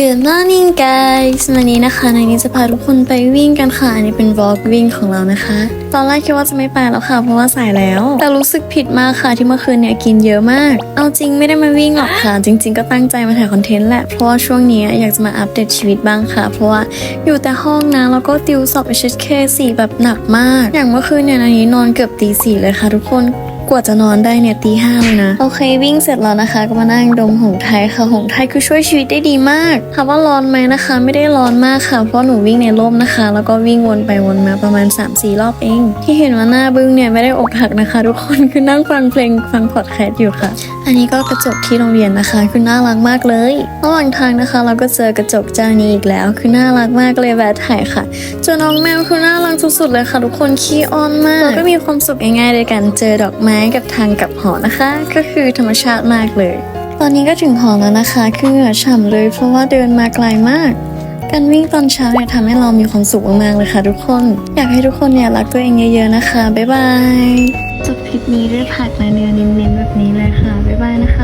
Good morning guys วันนี้นะคะนนี้จะพาทุกคนไปวิ่งกันค่ะ อันนี้เป็นวอล์กวิ่งของเรานะคะ ตอนแรกคิดว่าจะไม่ไปแล้วค่ะ เพราะว่าสายแล้ว แต่รู้สึกผิดมากค่ะที่เมื่อคืนเนี่ยกินเยอะมาก เอาจริงไม่ได้มาวิ่งหรอกค่ะ จริง ๆ ก็ตั้งใจมาถ่ายคอนเทนต์แหละ เพราะว่าช่วงนี้อยากจะมาอัปเดตชีวิตบ้างค่ะ เพราะว่าอยู่แต่ห้องนะแล้วก็ติวสอบ HSK สี่แบบหนักมาก อย่างเมื่อคืนเนี่ยนายนี้นอนเกือบตีสี่เลยค่ะ ทุกคน กว่าจะนอนได้เนี่ยตีห้าเลยนะ โอเควิ่งเสร็จแล้วนะคะ ก็มานั่งดมหงไทยค่ะหงไทยคือช่วยชีวิตได้ดีมากถามว่าร้อนไหมนะคะ ไม่ได้ร้อนมากค่ะ เพราะหนูวิ่งในร่มนะคะ แล้วก็วิ่งวนไปวนมาประมาณ 3-4 รอบเอง ที่เห็นว่าหน้าบึ้งเนี่ยไม่ได้อกหักนะคะ ทุกคนคือนั่งฟังเพลงฟังพอดแคสต์อยู่ค่ะ อันนี้ก็กระจกที่โรงเรียนนะคะคือน่ารักมากเลยระหว่างทางนะคะ เราก็เจอกระจกเจ้านี้อีกแล้ว คือน่ารักมากเลยแวะถ่ายค่ะเจอน้องแมวคือน่ารักสุดๆเลยค่ะ ทุกคนขี้อ้อนมากแล้วก็มีความสุขง่ายๆในการเจอดอกไม้กับทางกลับหอนะคะ ก็คือธรรมชาติมากเลย ตอนนี้ก็ถึงหอแล้วนะคะ คือเหงื่อฉ่ำเลยเพราะว่าเดินมาไกลมาก การวิ่งตอนเช้าเนี่ยทำให้เรามีความสุขมากๆเลยค่ะ ทุกคน อยากให้ทุกคนเนี่ยรักตัวเองเยอะๆนะคะ บ๊ายบาย จบคลิปนี้ด้วยผักและเนื้อเน้นๆแบบนี้เลยค่ะ บ๊ายบายนะคะ